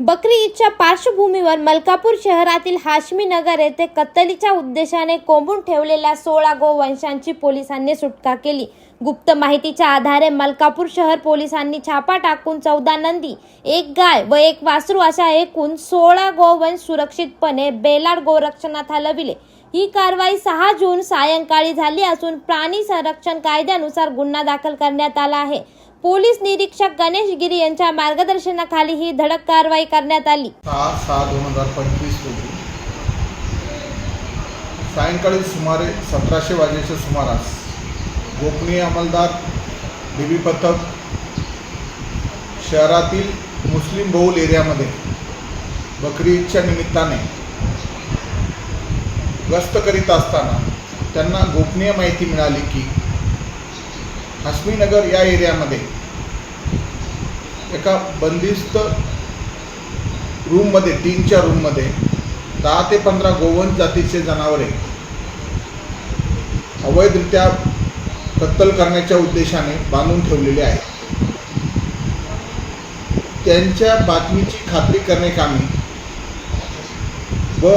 बकरी ईदच्या पार्श्वभूमीवर मलकापूर शहरातील हाशमी नगर येथे कत्तलीच्या उद्देशाने कोंबून ठेवलेल्या सोळा गोवंशांची पोलिसांनी सुटका केली. गुप्त माहितीच्या आधारे मलकापूर शहर पोलिसांनी छापा टाकून चौदा नंदी एक गाय व एक वासरू अशा एकूण सोळा गोवंश सुरक्षितपणे बेलाड गोरक्षणात हलविले. ही कारवाई सहा जून सायंकाळी झाली असून प्राणी संरक्षण कायद्यानुसार गुन्हा दाखल करण्यात आला आहे. पोलीस निरीक्षक गणेश गिरी यांच्या मार्गदर्शनाखाली ही धडक कारवाई करण्यात आली. सहा सहा दोन हजार पंचवीस रोजी सायंकाळी सुमारे सतराशे वाजेच्या सुमारास गोपनीय अंमलदार बीबी पथक शहरातील मुस्लिम बहुल एरियामध्ये बकरी ईदच्या निमित्ताने गस्त करीत असताना त्यांना गोपनीय माहिती मिळाली की हसमीनगर या एरियामध्ये एका बंदिस्त रूममध्ये तीनच्या रूममध्ये दहा ते पंधरा गोवंश जातीचे जनावरे अवैधरित्या कत्तल करण्याच्या उद्देशाने बांधून ठेवलेले आहेत. त्यांच्या बातमीची खात्री करणे कामी व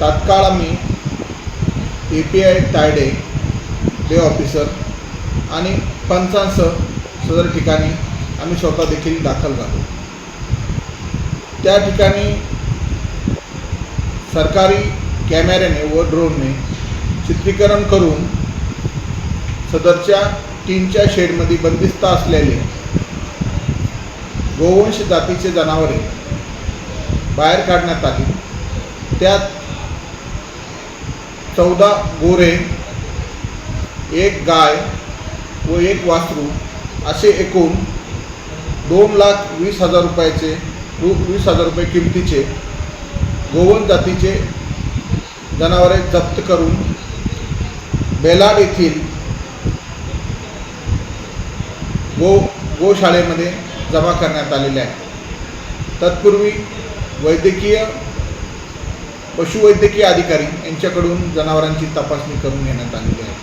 तात्काळ आम्ही A P I Tayde day officer आणि पंचांसह सदर ठिकाणी आम्ही स्वतः देखील दाखल झालो. त्या ठिकाणी सरकारी कॅमेऱ्याने व ड्रोनने चित्रीकरण करून सदरच्या टीनच्या शेडमध्ये बंदिस्त असलेले गोवंश जातीचे जनावरे बाहेर काढण्यात आली. त्यात चौदा गोरे एक गाय व एक वासरू असे एकूण दोन लाख वीस हजार रुपयाचे रु वीस हजार रुपये किमतीचे गोवन जातीचे जनावरे जप्त करून बेलाड येथील गो गोशाळेमध्ये जमा करण्यात आलेले आहे. तत्पूर्वी वैद्यकीय पशुवैद्यकीय अधिकारी यांच्याकडून जनावरांची तपासणी करून घेण्यात आलेली आहे.